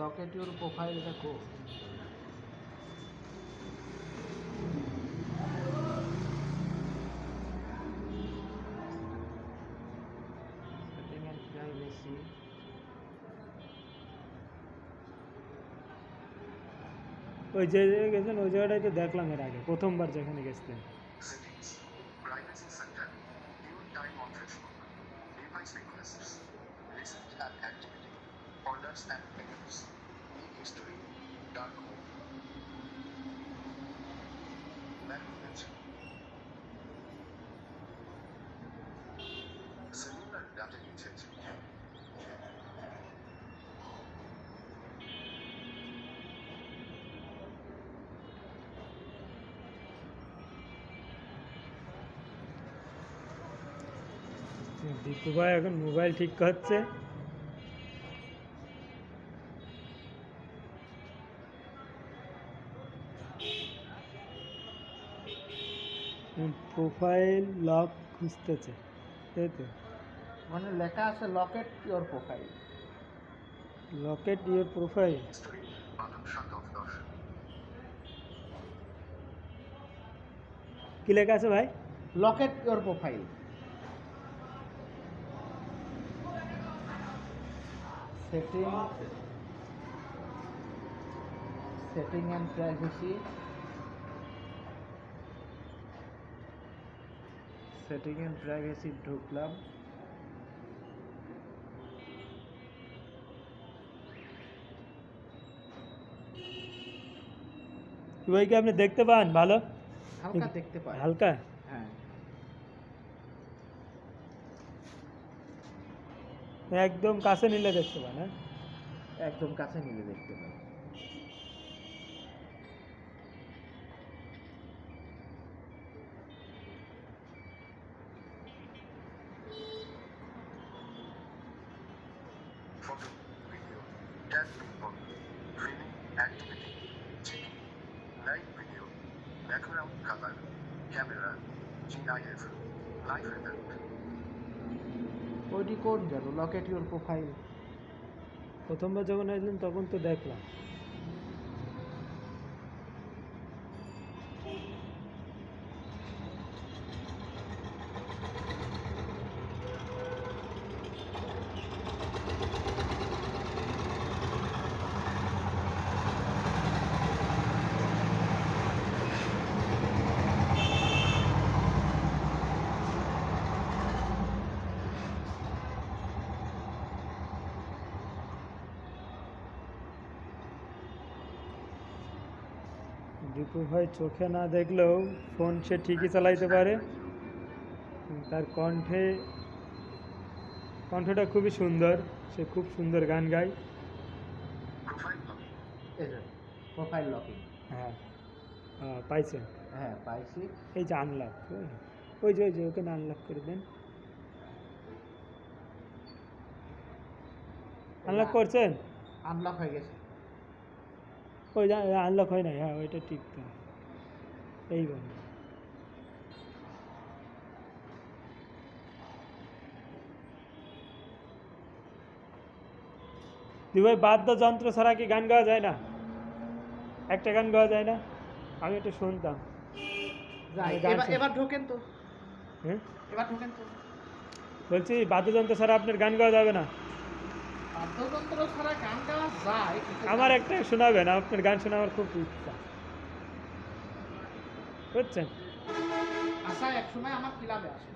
Locket your profile দেখো। ওই যে জায়গায় গেছেন, ওই জায়গাটাই তো দেখলাম এর আগে, প্রথমবার যেখানে গেছিলেন Settings. Privacy center. দীপু ভাই এখন মোবাইল ঠিক করছে। প্রোফাইল লক খুঁজতেছে তাই তো? মানে লেখা আছে locked your profile locked your profile কি লেখা আছে ভাই? Locked your profile setting setting and privacy setting and privacy ঢুকলাম ভাই কি আপনি দেখতে পান ভালো হালকা দেখতে পাই হালকা একদম কাছে নিলে দেখতে পান হ্যাঁ একদম কাছে নিলে দেখতে video, background color, camera, GIF, live event. ওইটি কোন গেল লকেট ইউর প্রোফাইল প্রথমবার যখন আসলেন তখন তো দেখলাম। দীপু ভাই চোখে না দেখলেও ফোন সে ঠিকই চালাইতে পারে। তার কণ্ঠে কণ্ঠটা খুবই সুন্দর সে খুব সুন্দর গান গায়। প্রোফাইল লকিং হ্যাঁ হ্যাঁ, পাইছেন হ্যাঁ পাইছি। এই যে আনলক ওই যে ওই যে ওকে আনলক করে দেন। আনলক করছেন? আনলক হয়ে গেছে। ওই আনলক হয় নাই হ্যাঁ ওইটা ঠিক তো। এইবার তুই ভাই বাদ্যযন্ত্র ছাড়া কি গান গাওয়া যায় না? একটা গান গাওয়া যায় না? আমি একটু শুনতাম। এবার ঢোকেন তো। হ্যাঁ? এবার ঢোকেন তো। বলছি বাদ্যযন্ত্র ছাড়া আপনার গান গাওয়া যাবে না? বাদ্যযন্ত্র ছাড়া গান গাওয়া যায় আমার একটা শোনাবেন আপনার গান শোনা আমার খুব ইচ্ছা। বুঝছেন? আশা এক সময় আমার ক্লাবে আসে